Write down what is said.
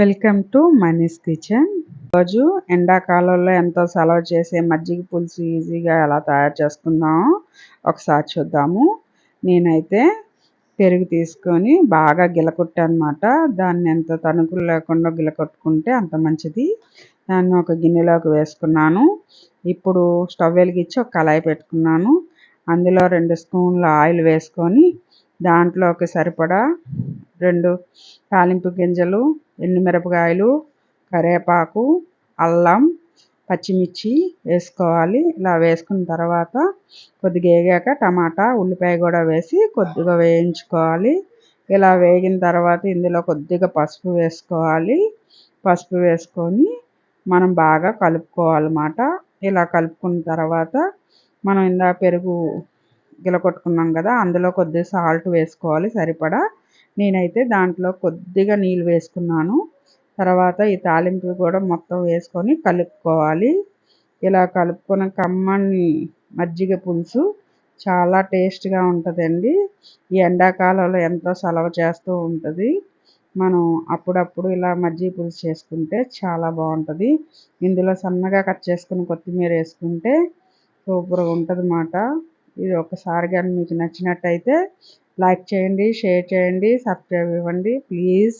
Welcome to మనీస్ kitchen రోజు ఎండాకాలంలో ఎంతో సెలవు చేసే మజ్జిగ పులుసు ఈజీగా ఎలా తయారు చేసుకుందాం ఒకసారి చూద్దాము. నేనైతే పెరుగు తీసుకొని బాగా గిలకొట్టనమాట. దాన్ని ఎంత తణుకులు లేకుండా గిలకొట్టుకుంటే అంత మంచిది. దాన్ని ఒక గిన్నెలోకి వేసుకున్నాను. ఇప్పుడు స్టవ్ వెలిగించి ఒక కళాయి పెట్టుకున్నాను. అందులో రెండు స్పూన్ల ఆయిల్ వేసుకొని దాంట్లోకి సరిపడా రెండు తాలింపు గింజలు ఎండుమిరపకాయలు కరివేపాకు అల్లం పచ్చిమిర్చి వేసుకోవాలి. ఇలా వేసుకున్న తర్వాత కొద్దిగా వేగాక టమాటా ఉల్లిపాయ కూడా వేసి కొద్దిగా వేయించుకోవాలి. ఇలా వేగిన తర్వాత ఇందులో కొద్దిగా పసుపు వేసుకోవాలి. పసుపు వేసుకొని మనం బాగా కలుపుకోవాలన్నమాట. ఇలా కలుపుకున్న తర్వాత మనం ఇందా పెరుగు గిలకొట్టుకున్నాం కదా అందులో కొద్దిగా సాల్ట్ వేసుకోవాలి సరిపడా. నేనైతే దాంట్లో కొద్దిగా నీళ్ళు వేసుకున్నాను. తర్వాత ఈ తాలింపు కూడా మొత్తం వేసుకొని కలుపుకోవాలి. ఇలా కలుపుకున్న కమ్మని మజ్జిగ పులుసు చాలా టేస్ట్గా ఉంటుందండి. ఈ ఎండాకాలంలో ఎంతో సలవ చేస్తూ ఉంటుంది. మనం అప్పుడప్పుడు ఇలా మజ్జిగ పులుసు చేసుకుంటే చాలా బాగుంటుంది. ఇందులో సన్నగా కట్ చేసుకుని కొత్తిమీర వేసుకుంటే సూపర్గా ఉంటుంది అన్నమాట ఇది ఒకసారి కానీ మీకు నచ్చినట్టయితే లైక్ చేయండి షేర్ చేయండి సబ్స్క్రైబ్ ఇవ్వండి. ప్లీజ్.